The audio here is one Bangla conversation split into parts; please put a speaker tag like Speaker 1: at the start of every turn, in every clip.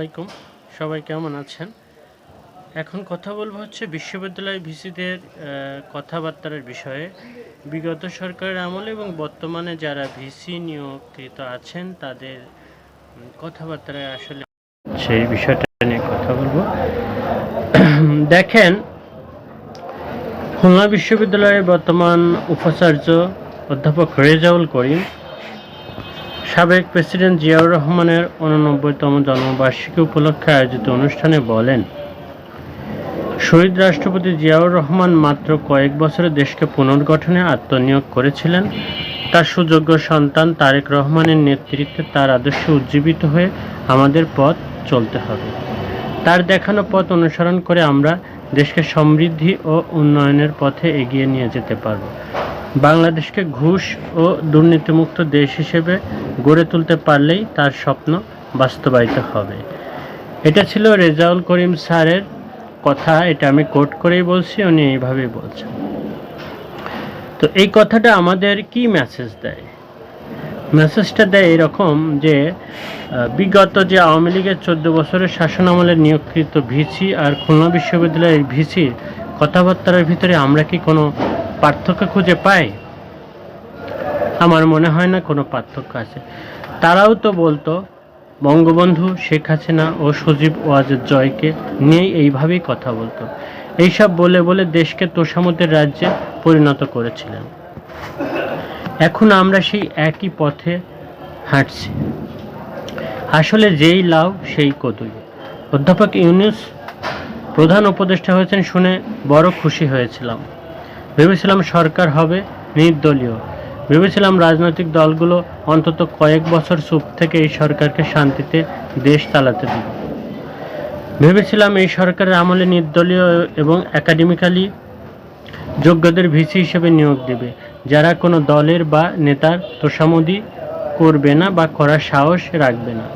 Speaker 1: আলাইকুম। সবাই কেমন আছেন? এখন কথা বলব হচ্ছে বিশ্ববিদ্যালয় ভিসিদের কথাবার্তার বিষয়ে। বিগত সরকারের আমলে এবং বর্তমানে যারা ভিসি নিয়োগকৃত আছেন, তাদের কথাবার্তায় আসলে সেই বিষয়টা নিয়ে কথা বলব। দেখেন, খুলনা বিশ্ববিদ্যালয়ের বর্তমান উপাচার্য অধ্যাপক রেজাউল করিম সাবেক প্রেসিডেন্ট জিয়াউর রহমানের উননব্বইতম জন্মবার্ষিকী উপলক্ষে আয়োজিত অনুষ্ঠানে বলেন, শহীদ রাষ্ট্রপতি জিয়াউর রহমান মাত্র কয়েক বছরে দেশকে পুনর্গঠনে আত্মনিয়োগ করেছিলেন। তার সুযোগ্য সন্তান তারেক রহমানের নেতৃত্বে তার আদর্শে উজ্জীবিত হয়ে আমাদের পথ চলতে হবে। তার দেখানো পথ অনুসরণ করে আমরা দেশকে সমৃদ্ধি ও উন্নয়নের পথে এগিয়ে নিয়ে যেতে পারব। বাংলাদেশকে ঘুষ ও দুর্নীতিমুক্ত দেশ হিসেবে গড়ে তুলতে পারলেই তার স্বপ্ন বাস্তবায়িত হবে। এটা ছিল রেজাউল করিম স্যারের কথা, এটা আমি কোট করেই বলছি, উনি এইভাবেই বলছেন। তো এই কথাটা আমাদের কি মেসেজ দেয়? মেসেজটা দেয় এরকম যে বিগত যে আওয়ামী লীগের চোদ্দ বছরের শাসন আমলে নিয়োগকৃত ভিসি আর খুলনা বিশ্ববিদ্যালয়ের ভিসি কথাবার্তার ভিতরে আমরা কি কোনো পার্থক্য খুঁজে পাই? আমার মনে হয় না কোনো পার্থক্য আছে। তারাও তো বলতো, বঙ্গবন্ধু শেখ হাসিনা ও সজীব ওয়াজেদ জয়কে নিয়েই এইভাবেই কথা বলতো। এইসব বলে বলে দেশকে তোষামতের রাজ্যে পরিণত করেছিলেন। এখন আমরা সেই একই পথে হাঁটছি। আসলে যেই লাউ, সেই কদুই। অধ্যাপক ইউনুস প্রধান উপদেষ্টা হয়েছেন শুনে বড় খুশি হয়েছিলাম। ভেবেছিলাম সরকার হবে নির্দলীয়। ভেবেছিলাম রাজনৈতিক দলগুলো অন্তত কয়েক বছর চুপ থেকে এই সরকারকে শান্তিতে দেশ চালাতে দিবে। ভেবেছিলাম এই সরকারের আমলে নির্দলীয় এবং একাডেমিক্যালি যোগ্যদের ভিসি হিসেবে নিয়োগ দেবে। যারা কোনো দলের বা নেতার তোষামদি করবে না বা করার সাহস রাখবে না।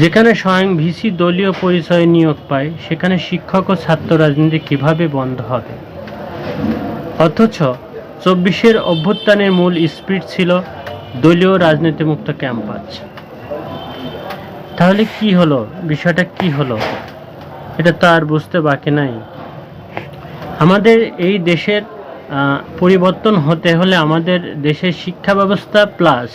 Speaker 1: যেখানে স্বয়ং ভিসি দলীয় পরিচয়ে নিয়োগ পায়, সেখানে শিক্ষক ও ছাত্র রাজনীতি কীভাবে বন্ধ হবে? অথচ চব্বিশের অভ্যুত্থানের মূল স্পিড ছিল দলীয় রাজনীতিমুক্ত ক্যাম্পাস। তাহলে কি হলো? বিষয়টা কি হলো? এটা তো আর বুঝতে বাকি নাই। আমাদের এই দেশের পরিবর্তন হতে হলে আমাদের দেশের শিক্ষা ব্যবস্থা প্লাস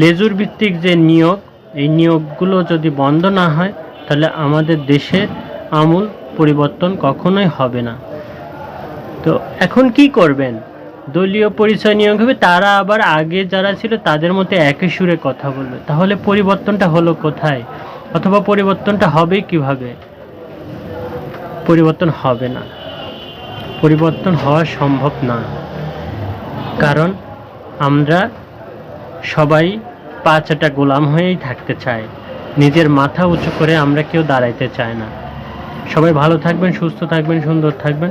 Speaker 1: লেজুর ভিত্তিক যে নিয়োগ, এই নিয়োগগুলো যদি বন্ধ না হয়, তাহলে আমাদের দেশের আমূল পরিবর্তন কখনোই হবে না। তো এখন কি করবেন? দলীয় পরিচয় নিয়োগ হবে, তারা আবার আগে যারা ছিল তাদের মধ্যে একই সুরে কথা বলবে। তাহলে পরিবর্তনটা হলো কোথায়? অথবা পরিবর্তনটা হবে কীভাবে? পরিবর্তন হবে না। পরিবর্তন হওয়া সম্ভব না। কারণ আমরা সবাই পাঁচটা গোলাম হয়েই থাকতে চাই। নিজের মাথা উঁচু করে আমরা কেউ দাঁড়াইতে চাই না। সবাই ভালো থাকবেন, সুস্থ থাকবেন, সুন্দর থাকবেন।